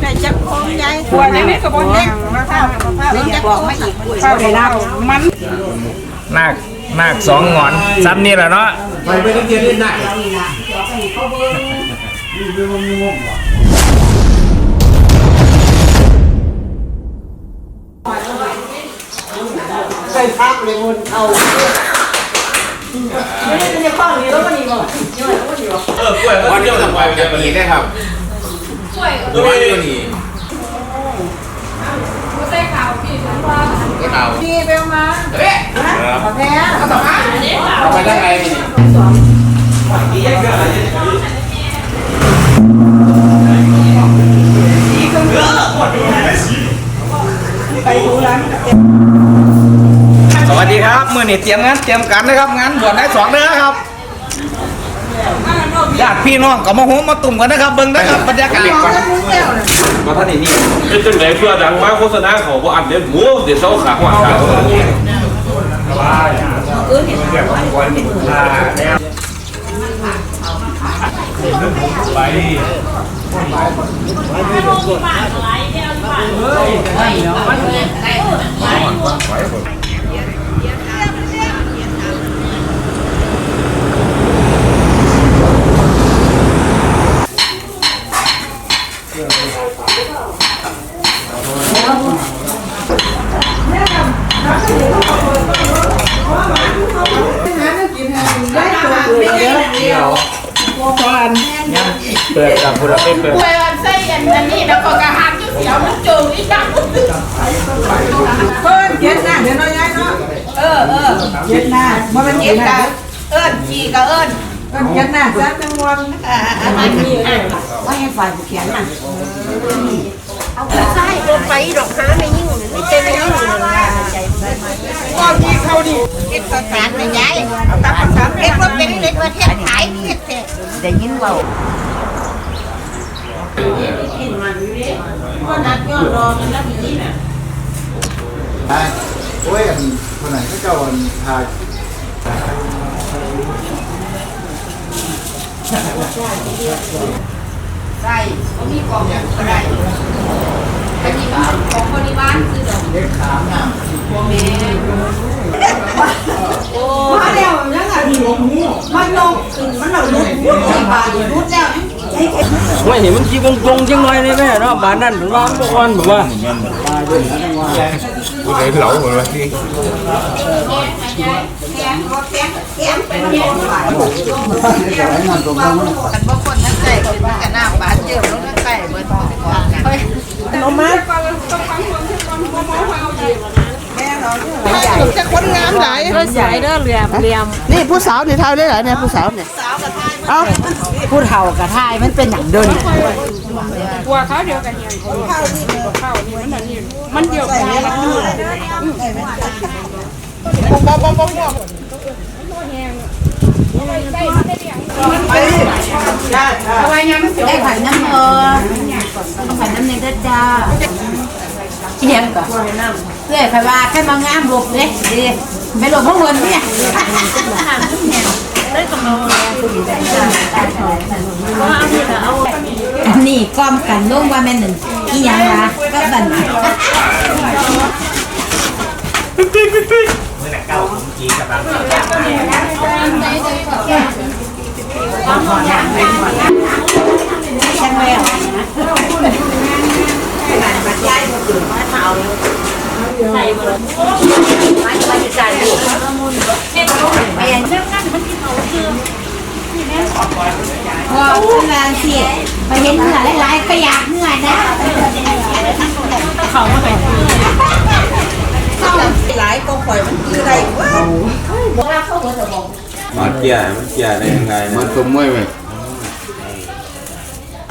แต่จะคงยายควรได้ไหมกระบอกเล็กนะคะจะบอกไม่อีกข้าวไปรับมันนาคนาคสองงอนซ้ำนี่แหละเนาะไปไปต้องเรียนเล่นได้ใส่พักเลยมันเอา เออกล้วยเขาเที่ยวทำไมไปกันนี้ได้ครับกล้วยตัวนี้ตัวนี้ก็เอาดีไปมาเอ๊ะแพ้เอาไปได้ไงส เตรียมงานเตรียมกันนะครับงานบวชได้สองเดือครับญาติพี่น้องก็มาโฮมมาตุ่มกันนะครับเบิ่งนะครับบรรยากาศมาท่านนี่เป็นจังไหนเพื่อดังมาโฆษณาเขาบ่อันเด็ดหมูเดี๋ยวเขาขาหัวขาเขา เปิดกับผู้รับเปิดกล้วยนไส้ยันอันนี้แล้วก็กระหังจุดเสียวมันโจงนี่จังเพิ่นเย็ดหน้าเดี๋ยวน้อยเนาะเออเออเย็ดหน้าบ่มันเย็ดกะเอิ้นขี่กะเอิ้นเอิ้นเย็ดหน้าซะจังวันอ่าอันนี้ว่าให้ฝ่ายเขียนน่ะเอาใส่ลงไปดอกหาไม่ยิ่งไม่เต็มไม่ยิ่งก็มีเขา ดิเฮ็ดประสานไม่ย้ายเอาตามประสานเฮ็ดว่าเป็นเฮ็ดว่าเฮ็ดขายเฮ็ดแต่ได้ยินเว้าโอ้ยอันคนไหนเขาเจ้าอันทายใช่ก็มีกล่องก็ได้อันนี้ของบริวารคือดอกเล็กขามน้ำพวกนี้โอ้มาแล้วยังไงมันลงมันเราลุกลุกที่าดลุกแล้ว ไม่เห็นมันจีวงจงจังหน่อยเลยแม่เนาะบ้านนั่นถึงว่ามันบ่อ่อนแบบว่ากูเลยเหลาหมดเลยที่แกงรถแกงแกงเป็นแกงกันบ่คนทั้งใจกันน้ำบาดเจ็บลงทั้งใจเบิดลงมาจะคนงามไหนเพื่อสายเด้อเหลี่ยมเหลี่ยมนี่ผู้สาวนี่เท่าได้หลายเนี่ยผู้สาวเนี่ย เอ้าผู้เฒ่ากับทายมันเป็นอย่างเดินกลัวเขาเดียวกันยังข้าวนี่ข้าวนี่มันอันนี้มันเดียวกันนี่ละคือบ่บ่บ่บ่เอาไว้ยังไมันเสียวได้ไข่น้ำเออไข่น้ำในเด้จ้าเอียงก่อนเพื่อใครว่าแค่มางามหลบเด้ดีไปหลบพวกคนเนี่ย อันนี้ก้อมกันลงว่าแม่นหนึ่งอีหยังวะก็บันมือหนักเก้าผมจีกับเราช่างแววใส่บนไม่ไม่จะจ่ากไม่ยังเรื่องนั้น มันที่เขาคือพอทำงานเสียไปเห็นเหงื่อหลายๆก็อยากเหงื่อนะเขาไม่ไปหลายก็ข่อยมันคืออะไรวะมาเกียร์มันเกียร์ได้ยังไงนะมันสมมวยไหม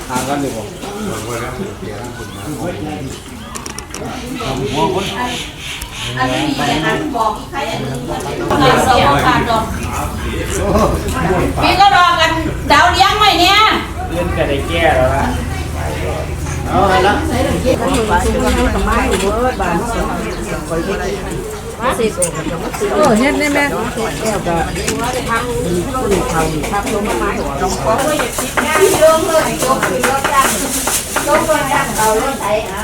ทางกันดีกว่า หัวคนอันนี้มีอะไรนะบอกอีกใครอะเราสองการดอกพี่ก็รอกันดาวเลี้ยงไหมเนี่ยเลื่อนกันได้แก้แล้วละเอาละใฮ้เนเอฮ็ดได้แม่แก้วก็ทำคนเขาทำลงไม้หัวลงคอเลยอย่าคิดง่ายลงเลยลงไปรถจัก้องรถจักรเอารถไถอะ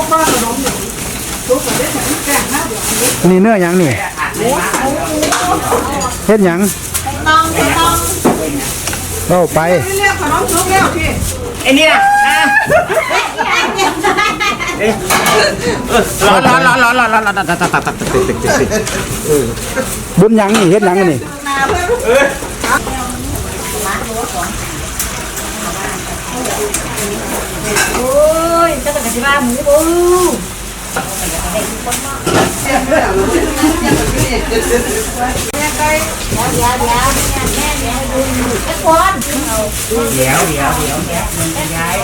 อ้เนี่ยจะเรียกนี่เนื้อหยังนี่เฮ็ดหยังต้องต้องเล่าไปเรียกขนมซุกแล้วพี่ไอ้นี่นะร้อนร้อนร้อนร้อนร้อนร้อนร้อนร้อนร้อนบุญหยังนี่เฮ็ดหยังนี่โอ้ยจะเป็นกระสิบาหมูบูเดี๋ยวเดี๋ยวเดี๋ยวแม่แม่แม่ดูไอ้คน เดี๋ยวเดี๋ยวเดี๋ยวเดี๋ยวมันย้าย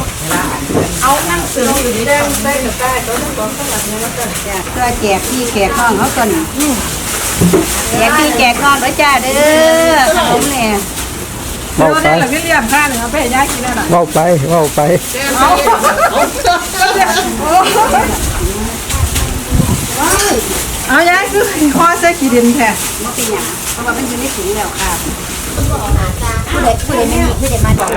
เอานั่งซื้ออยู่นี่ได้ได้กับได้ตัวนึงตัวข้างหลังนี่มันก็แจกเพื่อแจกพี่แจกน้องเขาก่อนแจกพี่แจกน้องด้วยจ้าเด้อขนมเนี่ย เว้าตัวไปนี้แหละพี่เลี้ยงข้าหนึ่งเอาไปให้ยายกินแล้วน่ะเว้าไปเว้าไปเอาเอายายคือคอเส้ขี้ดินแท้มันเป็นอย่างเพราะว่ามันอยู่ในถุงแล้วค่ะผู้ใดผู้ใดไม่มีผู้ใดมาจาก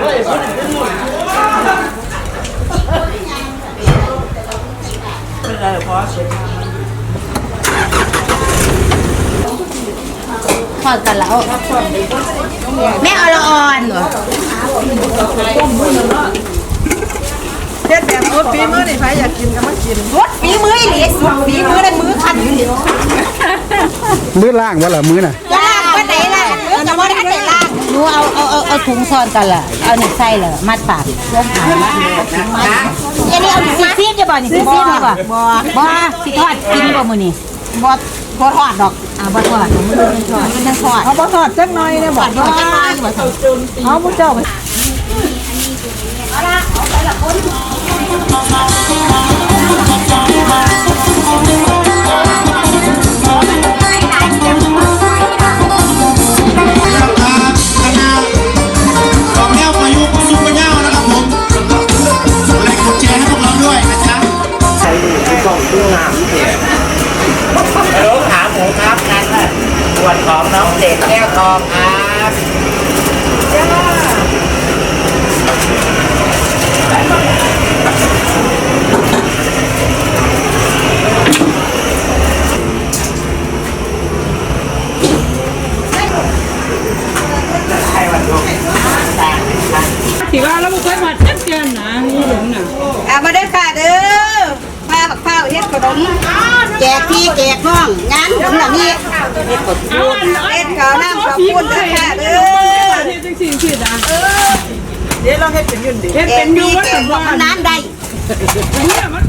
ทอ ดกันแล้ว แม่อรอ่อนเหรอเฮ็ดแบบรสฝีมือนี่ใครอยากกินก็มากินรสฝีมืออีหลีสุดฝีมือได้มือขันอยู่นี่มื้อล่างว่าล่ะมื้อน่ะล่างวันไหนล่ะมันจะว่าได้ไหนล่างหนูเอาเอาเอาเอาถุงซ่อนกันล่ะเอาหนึ่งไส้เลยมัดปากร่วมหายอันนี้เอาซีซีดจะบ่นี่ซีซีดจะบ่บ่บ่สิทอดกินบ่มื้อนี้บ่บ่ทอดดอก อ่าบ่ทอดมื้อนี้ทอดมันทอดเอาบ่ทอดจักหน่อยเนี่ยทบ่อดบ่จังน้อยบ่ทอดเอาผู้เจ้าไปก Obrigado. แจกพี่แจกน้องงานผมล่ะนี่เอาอันเฮ็ดข้าวน้ำข้าวปุ้นเด้อค่ะเด้อเฮ็ดจังซี่สิดาเดี๋ยวเราเฮ็ดเป็นยุ่นดิเฮ็ดแจเป็กนอยู่พี่ว่าแจแต่กน้ว่าองนั้นได้เนี่ยมันควบ